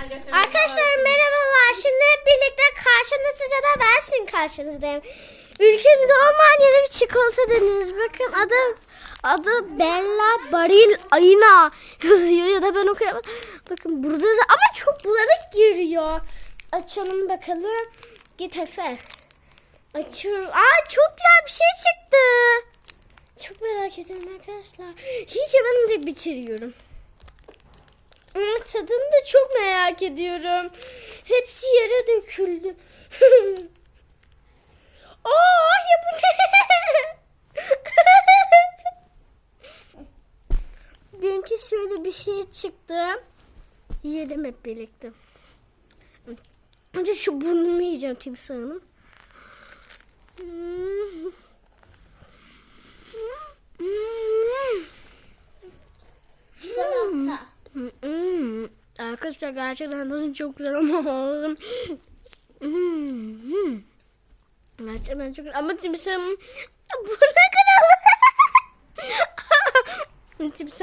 Arkadaşlar merhabalar. Şimdi hep birlikte karşınızda da bensin karşınızdayım. Ülkemizde Almanya'da bir çikolata deniyoruz. Bakın adı adı Bella Baril Ayna yazıyor ya da ben okuyamam. Bakın burada da ama çok bulanık giriyor. Açalım bakalım. Git Efe. Açıyorum. Aa çok güzel bir şey çıktı. Çok merak ediyorum arkadaşlar. Hiç hemen de bitiriyorum. Ama tadını da çok merak ediyorum. Hepsi yere döküldü. Aa ya bu ne? Diyelim ki şöyle bir şey çıktı. Yiyelim hep birlikte. Önce şu burnumu yiyeceğim timsahının. Hmm. Çikolata. Hmm. Arkadaşlar gerçekten tadı çok güzel ama Hmm. Gerçekten çok güzel ama timsahım bu ne kadar Timsah